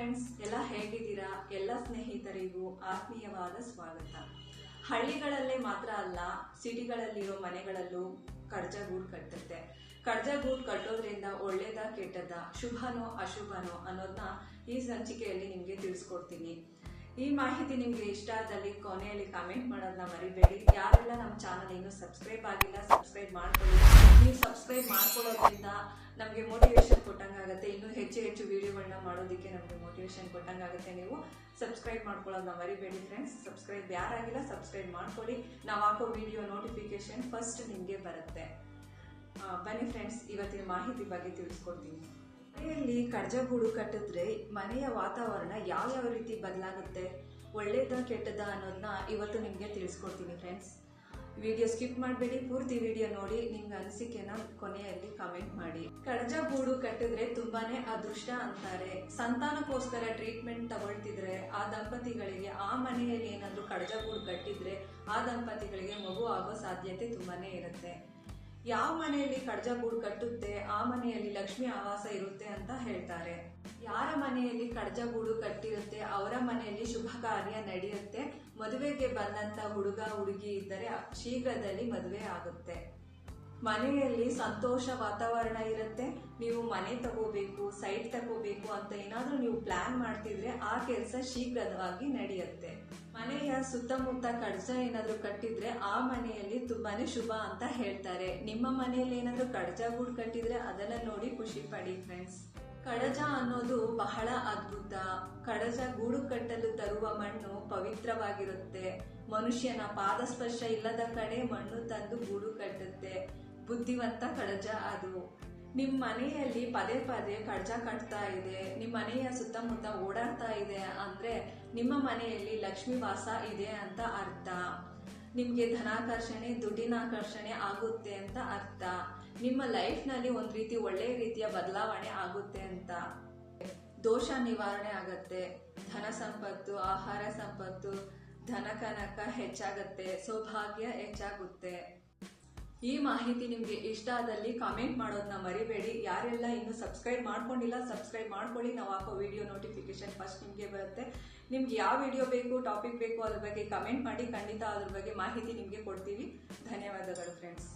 Friends ಎಲ್ಲ ಹೇಗಿದ್ದೀರಾ? ಎಲ್ಲ ಸ್ನೇಹಿತರಿಗೂ ಆತ್ಮೀಯವಾದ ಸ್ವಾಗತ. ಹಳ್ಳಿಗಳಲ್ಲೇ ಮಾತ್ರ ಅಲ್ಲ, ಸಿಟಿಗಳಲ್ಲಿರೋ ಮನೆಗಳಲ್ಲೂ ಕಡ್ಜ ಗೂಡು ಕಟ್ಟುತ್ತೆ ಕಡ್ಜ ಗೂಡು ಕಟ್ಟೋದ್ರಿಂದ ಒಳ್ಳೇದ ಕೆಟ್ಟದ, ಶುಭನೋ ಅಶುಭನೋ ಅನ್ನೋದನ್ನ ಈ ಸಂಚಿಕೆಯಲ್ಲಿ ನಿಮಗೆ ತಿಳಿಸ್ಕೊಡ್ತೀನಿ. ಈ ಮಾಹಿತಿ ನಿಮಗೆ ಇಷ್ಟ ಆದಲ್ಲಿ ಕೊನೆಯಲ್ಲಿ ಕಾಮೆಂಟ್ ಮಾಡೋದನ್ನ ಮರಿಬೇಡಿ. ಯಾರೆಲ್ಲ ನಮ್ಮ ಚಾನಲ್ ಇನ್ನೂ ಸಬ್ಸ್ಕ್ರೈಬ್ ಆಗಿಲ್ಲ, ಸಬ್ಸ್ಕ್ರೈಬ್ ಮಾಡ್ಕೊಳ್ಳಿ. ನೀವು ಸಬ್ಸ್ಕ್ರೈಬ್ ಮಾಡ್ಕೊಳ್ಳೋದ್ರಿಂದ ನಮಗೆ ಮೋಟಿವೇಶನ್ ಕೊಟ್ಟಂಗಾಗುತ್ತೆ ಇನ್ನೂ ಹೆಚ್ಚು ಹೆಚ್ಚು ವೀಡಿಯೋಗಳನ್ನ ಮಾಡೋದಕ್ಕೆ ನಮಗೆ ಮೋಟಿವೇಶನ್ ಕೊಟ್ಟಂಗಾಗುತ್ತೆ ನೀವು. ಸಬ್ಸ್ಕ್ರೈಬ್ ಮಾಡ್ಕೊಳ್ಳೋದನ್ನ ಮರಿಬೇಡಿ ಫ್ರೆಂಡ್ಸ್ ಸಬ್ಸ್ಕ್ರೈಬ್ ಯಾರಾಗಿಲ್ಲ ಸಬ್ಸ್ಕ್ರೈಬ್ ಮಾಡ್ಕೊಳ್ಳಿ. ನಾವು ಹಾಕೋ ವಿಡಿಯೋ ನೋಟಿಫಿಕೇಶನ್ ಫಸ್ಟ್ ನಿಮಗೆ ಬರುತ್ತೆ. ಬನ್ನಿ ಫ್ರೆಂಡ್ಸ್ ಇವತ್ತಿನ ಮಾಹಿತಿ ಬಗ್ಗೆ ತಿಳಿಸ್ಕೊಡ್ತೀನಿ. ಮನೆಯಲ್ಲಿ ಕಡ್ಜಗೂಡು ಕಟ್ಟಿದ್ರೆ ಮನೆಯ ವಾತಾವರಣ ಯಾವ ಯಾವ ರೀತಿ ಬದಲಾಗುತ್ತೆ? ಒಳ್ಳೇದ ಕೆಟ್ಟದ ಅನ್ನೋದನ್ನ ಇವತ್ತು ನಿಮಗೆ ತಿಳಿಸ್ಕೊಡ್ತೀನಿ ಫ್ರೆಂಡ್ಸ್ ವಿಡಿಯೋ ಸ್ಕಿಪ್ ಮಾಡಬೇಡಿ, ಪೂರ್ತಿ ವಿಡಿಯೋ ನೋಡಿ, ನಿಮ್ಗೆ ಅನಿಸಿಕೆನ ಕೊನೆಯಲ್ಲಿ ಕಮೆಂಟ್ ಮಾಡಿ. ಕಡಜ ಗೂಡು ಕಟ್ಟಿದ್ರೆ ತುಂಬಾನೇ ಅದೃಷ್ಟ ಅಂತಾರೆ. ಸಂತಾನಕ್ಕೋಸ್ಕರ ಟ್ರೀಟ್ಮೆಂಟ್ ತಗೊಳ್ತಿದ್ರೆ, ಆ ದಂಪತಿಗಳಿಗೆ, ಆ ಮನೆಯಲ್ಲಿ ಏನಾದ್ರೂ ಕಡಜ ಗೂಡು ಕಟ್ಟಿದ್ರೆ, ಆ ದಂಪತಿಗಳಿಗೆ ಮಗು ಆಗೋ ಸಾಧ್ಯತೆ ತುಂಬಾನೇ ಇರುತ್ತೆ. ಯಾವ ಮನೆಯಲ್ಲಿ ಕಡ್ಜ ಗೂಡು ಕಟ್ಟುತ್ತೆ, ಆ ಮನೆಯಲ್ಲಿ ಲಕ್ಷ್ಮಿ ಆವಾಸ ಇರುತ್ತೆ ಅಂತ ಹೇಳ್ತಾರೆ. ಯಾರ ಮನೆಯಲ್ಲಿ ಕಡ್ಜ ಗೂಡು ಕಟ್ಟಿರುತ್ತೆ, ಅವರ ಮನೆಯಲ್ಲಿ ಶುಭ ಕಾರ್ಯ ನಡೆಯುತ್ತೆ. ಮದುವೆಗೆ ಬಂದಂತ ಹುಡುಗ, ಹುಡುಗಿ ಇದ್ದರೆ ಶೀಘ್ರದಲ್ಲಿ ಮದುವೆ ಆಗುತ್ತೆ. ಮನೆಯಲ್ಲಿ ಸಂತೋಷ ವಾತಾವರಣ ಇರುತ್ತೆ, ನೀವು ಮನೆ ತಗೋಬೇಕು ಸೈಟ್ ತಗೋಬೇಕು ಅಂತ ಏನಾದರೂ ನೀವು ಪ್ಲಾನ್ ಮಾಡ್ತಿದ್ರೆ ಆ ಕೆಲಸ ಶೀಘ್ರವಾಗಿ ನಡೆಯುತ್ತೆ. ಮನೆಯ ಸುತ್ತಮುತ್ತ ಕಡಜ ಏನಾದರೂ ಕಟ್ಟಿದ್ರೆ ಆ ಮನೆಯಲ್ಲಿ ತುಂಬಾನೇ ಶುಭ ಅಂತ ಹೇಳ್ತಾರೆ. ನಿಮ್ಮ ಮನೆಯಲ್ಲಿ ಏನಾದರೂ ಕಡಜ ಗೂಡು ಕಟ್ಟಿದ್ರೆ ಅದನ್ನ ನೋಡಿ ಖುಷಿ ಪಡಿ ಫ್ರೆಂಡ್ಸ್ ಕಡಜ ಅನ್ನೋದು ಬಹಳ ಅದ್ಭುತ. ಕಡಜ ಗೂಡು ಕಟ್ಟಲು ತರುವ ಮಣ್ಣು ಪವಿತ್ರವಾಗಿರುತ್ತೆ. ಮನುಷ್ಯನ ಪಾದಸ್ಪರ್ಶ ಇಲ್ಲದ ಕಡೆ ಮಣ್ಣು ತಂದು ಗೂಡು ಕಟ್ಟುತ್ತೆ. ಬುದ್ಧಿವಂತ ಕಳಜ ಅದು. ನಿಮ್ಮ ಮನೆಯಲ್ಲಿ ಪದೇ ಪದೇ ಕಳಜ ಕಟ್ತಾ ಇದೆ ನಿಮ್ಮ ಮನೆಯ ಸುತ್ತಮುತ್ತ ಓಡಾಡ್ತಾ ಇದೆ ಅಂದ್ರೆ ನಿಮ್ಮ ಮನೆಯಲ್ಲಿ ಲಕ್ಷ್ಮಿ ವಾಸ ಇದೆ ಅಂತ ಅರ್ಥ. ನಿಮಗೆ ಧನಾಕರ್ಷಣೆ ದುಡ್ಡಿನ ಆಕರ್ಷಣೆ ಆಗುತ್ತೆ ಅಂತ ಅರ್ಥ. ನಿಮ್ಮ ಲೈಫ್ನಲ್ಲಿ ಒಂದ್ ರೀತಿ ಒಳ್ಳೆ ರೀತಿಯ ಬದಲಾವಣೆ ಆಗುತ್ತೆ ಅಂತ. ದೋಷ ನಿವಾರಣೆ ಆಗತ್ತೆ. ಧನ ಸಂಪತ್ತು, ಆಹಾರ ಸಂಪತ್ತು, ಧನ ಕನಕ ಹೆಚ್ಚಾಗತ್ತೆ. ಸೌಭಾಗ್ಯ ಹೆಚ್ಚಾಗುತ್ತೆ. ಈ ಮಾಹಿತಿ ನಿಮ್ಗೆ ಇಷ್ಟ ಆದಲ್ಲಿ ಕಾಮೆಂಟ್ ಮಾಡೋದನ್ನ ಮರಿಬೇಡಿ. ಯಾರೆಲ್ಲ ಇನ್ನು ಸಬ್ಸ್ಕ್ರೈಬ್ ಮಾಡ್ಕೊಂಡಿಲ್ಲ ಸಬ್ಸ್ಕ್ರೈಬ್ ಮಾಡ್ಕೊಳ್ಳಿ. ನಾವು ಹಾಕೋ ವಿಡಿಯೋ ನೋಟಿಫಿಕೇಶನ್ ಫಸ್ಟ್ ನಿಮಗೆ ಬರುತ್ತೆ. ನಿಮ್ಗೆ ಯಾವ ವಿಡಿಯೋ ಬೇಕು ಟಾಪಿಕ್ ಬೇಕು ಅದ್ರ ಬಗ್ಗೆ ಕಮೆಂಟ್ ಮಾಡಿ. ಖಂಡಿತ ಅದ್ರ ಬಗ್ಗೆ ಮಾಹಿತಿ ನಿಮಗೆ ಕೊಡ್ತೀವಿ. ಧನ್ಯವಾದಗಳು ಫ್ರೆಂಡ್ಸ್